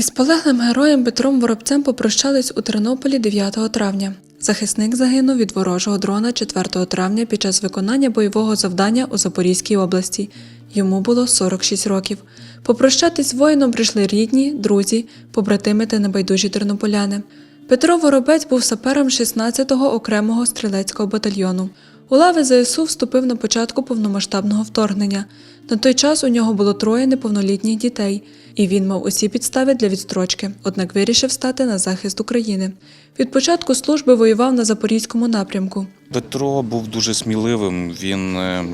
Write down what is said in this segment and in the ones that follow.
Із полеглим героєм Петром Воробцем попрощались у Тернополі 9 травня. Захисник загинув від ворожого дрона 4 травня під час виконання бойового завдання у Запорізькій області. Йому було 46 років. Попрощатись воїном прийшли рідні, друзі, побратими та небайдужі тернополяни. Петро Воробець був сапером 16-го окремого стрілецького батальйону. У лави ЗСУ вступив на початку повномасштабного вторгнення. На той час у нього було троє неповнолітніх дітей, і він мав усі підстави для відстрочки, однак вирішив стати на захист України. Від початку служби воював на запорізькому напрямку. Петро був дуже сміливим. Він, е,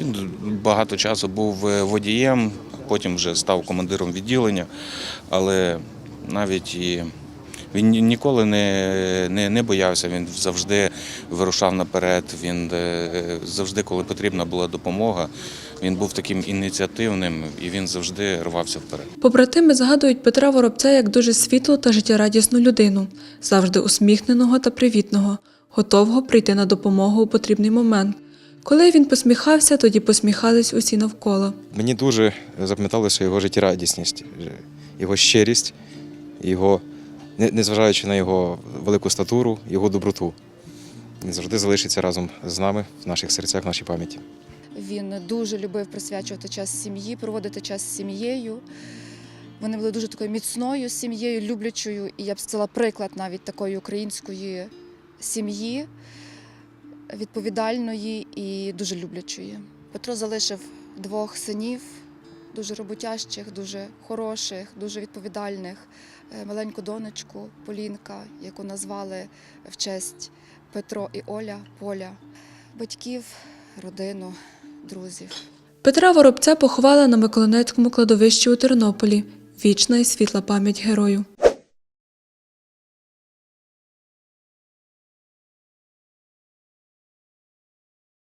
він багато часу був е, водієм, потім вже став командиром відділення, але навіть і він ніколи не, не, не боявся, він завжди вирушав наперед. Він е, завжди, коли потрібна була допомога, він був таким ініціативним і він завжди рвався вперед. Побратими згадують Петра Воробця як дуже світлу та життєрадісну людину, завжди усміхненого та привітного, готового прийти на допомогу у потрібний момент. Коли він посміхався, тоді посміхались усі навколо. Мені дуже запам'яталася його життєрадісність, його щирість, його, незважаючи на його велику статуру, його доброту. Він завжди залишиться разом з нами в наших серцях, в нашій пам'яті. Він дуже любив присвячувати час сім'ї, проводити час з сім'єю. Вони були дуже такою міцною сім'єю, люблячою, і я б сказала приклад навіть такої української сім'ї, відповідальної і дуже люблячої. Петро залишив двох синів, дуже роботящих, дуже хороших, дуже відповідальних. Е, Маленьку донечку Полінка, яку назвали в честь Петро і Оля Поля, батьків, родину, друзів. Петра Воробця поховали на Миколинецькому кладовищі у Тернополі. Вічна і світла пам'ять герою.